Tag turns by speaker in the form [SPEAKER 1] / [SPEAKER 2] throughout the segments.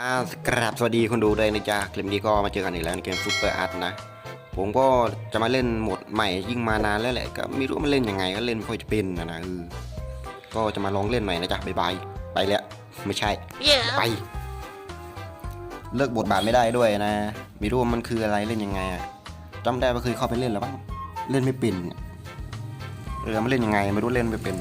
[SPEAKER 1] อ่ากราบสวัสดีคนดูด้วยนะจ๊ะคลิปนี้ก็มาเจอกันอีกแล้วในเกมซูเปอร์อาร์ตนะ ผมก็จะมาเล่นโหมดใหม่ยิ่งมานานแล้วแหละ ก็ไม่รู้มันเล่นยังไงก็เล่นไม่ค่อยจะเป็นนะนะเออก็จะมาลองเล่นหน่อยนะจ๊ะบ๊ายบายไปแล้วไม่ใช่ไป เลิกบทบาทไม่ได้ด้วยนะ ไม่รู้ว่ามันคืออะไรเล่นยังไงอะจำได้ว่าเคยเข้าไปเล่นแล้วบ้างเล่นไม่เป็นเออมันเล่นยังไง ไม่รู้เล่นไม่เป็น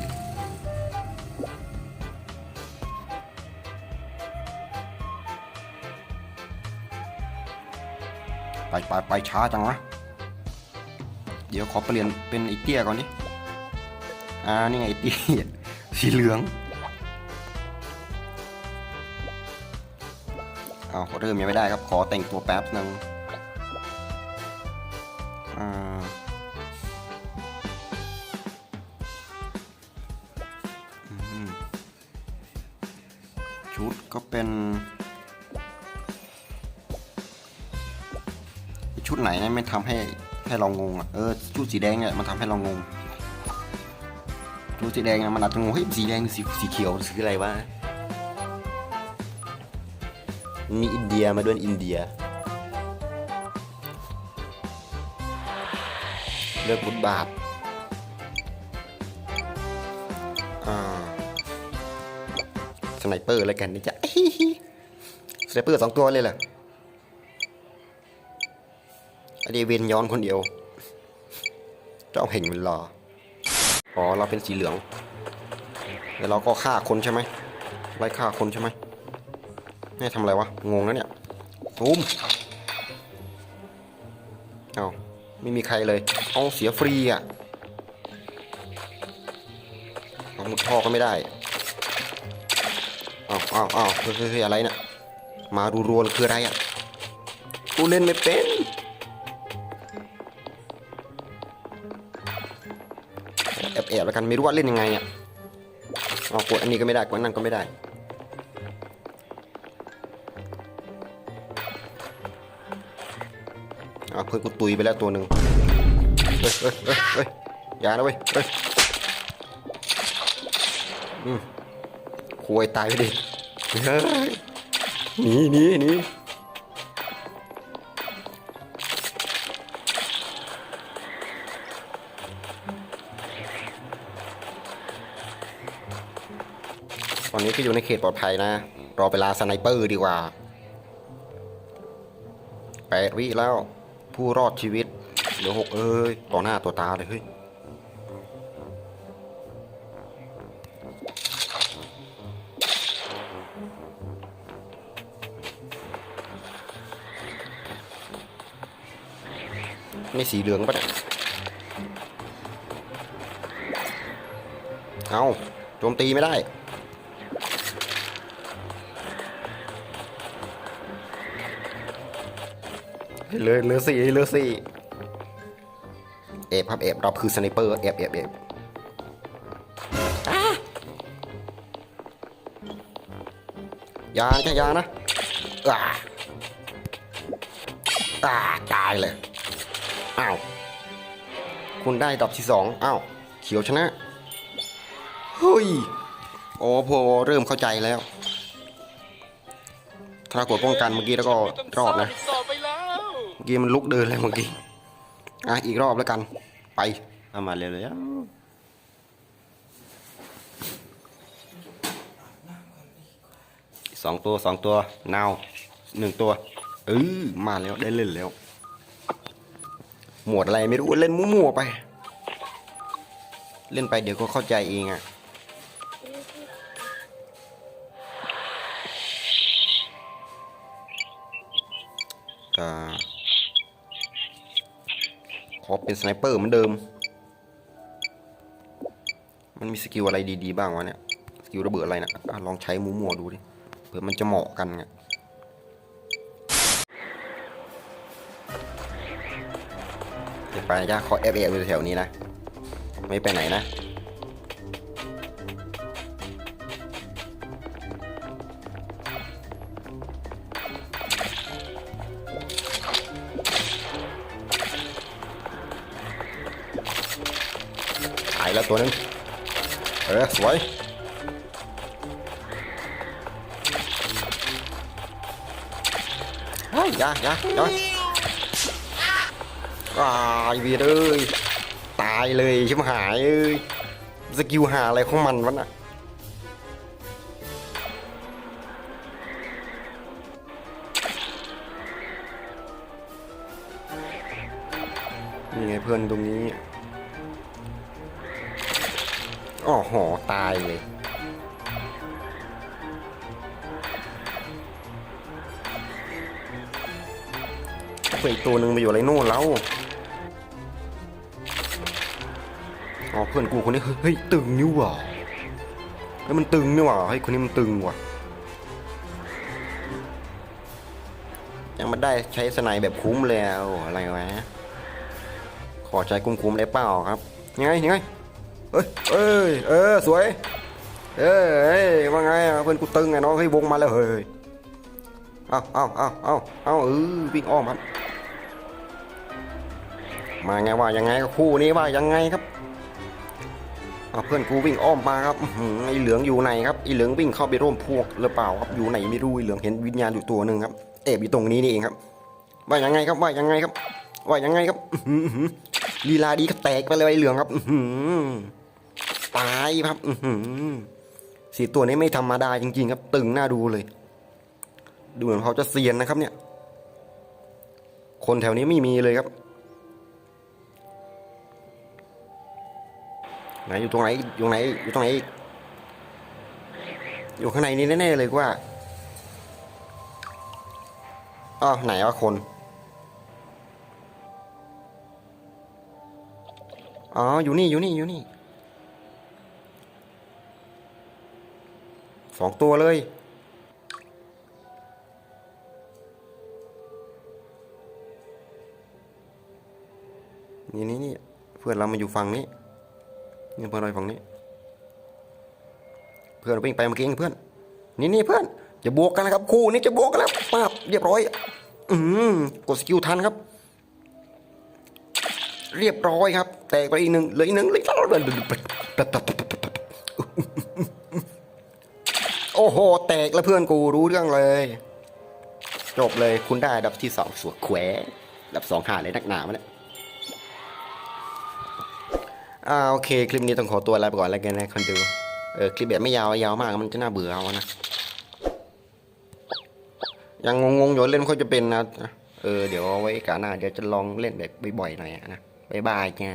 [SPEAKER 1] ไปไปไปช้าจังวะ เดี๋ยวขอเปลี่ยนเป็นไอเตี้ยก่อนดิ อ่า นี่ไงไอเตี้ย สีเหลือง เอาเริ่มยังไม่ได้ครับ ขอแต่งตัวแป๊บหนึ่งอ่าอืมชุดก็เป็น ชุดไหนเนี่ยไม่ทำให้ให้เรางงอะเออชุดสีแดงเนี่ยมันทำให้เรางงชุดสีแดงนี่ยมันอาจจะงงเฮ้ยสีแดงสีสีเขียวหรือสีอะไรวะมีอินเดียมาด้วยอินเดียเลือกบุญบาทอ่าสไนเปอร์แล้วกันนี่จะสไนเปอร์สองตัวเลยเหรอไอ เดเวนย้อนคนเดียวเจ้าเห็นมันรออ๋อเราเป็นสีเหลืองแล้วเราก็ฆ่าคนใช่ไหมไล่ฆ่าคนใช่ไหมนี่ทำอะไรวะงงแล้วเนี่ยตูมเอาไม่มีใครเลยเอาเสียฟรีอะเอามุดท่อก็ไม่ได้เอาเอาเอาเฮ้ยอะไรเนี่ยมารัวๆคืออะไรอะกูเล่นไม่เป็น อบแอบๆแล้วกันไม่รู้ว่าเล่นยังไงอะเอากดอันนี้ก็ไม่ได้กดนนั้นก็ไม่ได้เอาเพื่อนกูตุยไปแล้วตัวหนึ่งเฮ้ยเฮ้ยเฮ้ยเฮ้ยอย่านะเว้ยเฮ้ยอืมคุยตายไปดิเฮ้ยหนีหนีหนี อนนี้ก็อยู่ในเขตปลอดภัยนะ รอเวลาสไนเปอร์ดีกว่าแปดวิแล้ว ผู้รอดชีวิตเหลือหกเอ้ยต่อหน้าต่อตาเลยเฮ้ยนี่สีเหลืองปะเนี่ย เอาโจมตีไม่ได้ เหลือเหลือสี่เหลือสี่เอฟครับเอฟเราคือสไนเปอร์เอฟเอฟเอฟยาจะยานะอ่าอ่าตายเลย อ้าว คุณได้ดอกที่สองอ้าว เขียวชนะ เฮ้ย โอ้พอเริ่มเข้าใจแล้ว ถ้ากดป้องกันเมื่อกี้แล้วก็รอดนะ กี้มันลุกเดินเลยเมื่อกี้ อะอีกรอบแล้วกัน ไปเอามาเร็วเลยสองตัวสองตัวนาวหนึ่งตัวเออมาแล้วได้เล่นแล้ว หมวดอะไรไม่รู้เล่นมั่วๆไป เล่นไปเดี๋ยวก็เข้าใจเองอะ่ะอ่า อเป็นสไนเปอร์เหมือนเดิม มันมีสกิลอะไรดีๆบ้างวะเนี่ย สกิลระเบิดอะไรนะอะลองใช้มูมัวดูดิ เผื่อมันจะเหมาะกันไงเดี๋ยวไปจ้าขอเอฟเออยู่แถวนี้นะ ไม่ไปไหนนะ แล้วตัวนึงเออสวยฮ้ยอย่าอย่าอย่าตายเวียดเอ้ยตายเลยชิบหายเอ้ยสกิลหาอะไรของมันวะน่ะนี่ไงเพื่อนตรงนี้ อ๋อหอตายเลยเพื่อนตัวหนึ่งไปอยู่อะไรโน่นแล้วอ๋อเพื่อนกูคนนี้เฮ้ยตึงนี่หว่าเฮ้ยมันตึงนี่หว่าเฮ้ยคนนี้มันตึงว่ะ ยังม่ได้ใช้สไนแบบคุ้มเลยอะโอ้อะไรวะขอใช้คุ้มๆเลยเปล่าครับยังไงยังไง เอ้ยเอ้ยเออสวย เอ้ยเอ้ยว่าไงอะเพื่อนกูตึงไงน้องเฮ้วงมาแล้วเฮ้ยเอาเอาเอาเอาเอาเออวิ่งอ้อมครับมาไงว่ายังไงก็คู่นี้ว่ายังไงครับเอาเพื่อนกูวิ่งอ้อมมาครับอื้อหือไอเหลืองอยู่ไหนครับไอเหลืองวิ่งเข้าไปร่วมพวกหรือเปล่าครับอยู่ไหนไม่รู้ไอเหลืองเห็นวิญญาณอยู่ตัวหนึ่งครับแอบอยู่ตรงนี้นี่เองครับ ว่ายังไงครับว่ายังไงครับว่ายังไงครับลีลาดีก็แตกไปเลยไอเหลืองครับอื ตายครับสีตัวนี้ไม่ธรรมดาจริงๆ ครับ ตึงน้าดูเลย ดูเหมือนเขาจะเซียนนะครับ เนี่ย คนแถวนี้ไม่มีเลยครับ ไหนอยู่ตรงไหนอยู่ไหนอยู่ตรงไหนอีกอยู่ข้างในนี้แน่ๆเลยว่าอ๋อไหนวะคนอ๋ออยู่นี่อยู่นี่อยู่นี่ สองตัวเลยนี่นี่นี่เพื่อนเรามาอยู่ฝั่งนี้นี่เพื่อนเราอยู่ฝั่งนี้ เพื่อนวิ่งไปเมื่อกี้เพื่อน นี่นี่เพื่อนจะบวกกันนะครับคู่นี้จะบวกกันแล้วป้าบเรียบร้อย อืมกดสกิลทันครับ เรียบร้อยครับ แตกไปอีกหนึ่งเหลืออีกหนึ่งเหลย โอ้โห แตกแล้วเพื่อนกูรู้เรื่องเลย จบเลยคุณได้ดับที่สองสวดแขวดับสองหาเลยนักหนาวะเนี่ยอ่าโอเค คลิปนี้ต้องขอตัวลาไปก่อนแล้วกันนะคนดู เออ คลิปแบบไม่ยาวยาวมากมันจะน่าเบื่อเอานะ ยังงงๆอยู่เล่นไม่ค่อยจะเป็นนะ เออ เดี๋ยวเอาไว้กาหน้าเดี๋ยวจะลองเล่นแบบบ่อยๆหน่อยนะ บ๊ายบายจ้า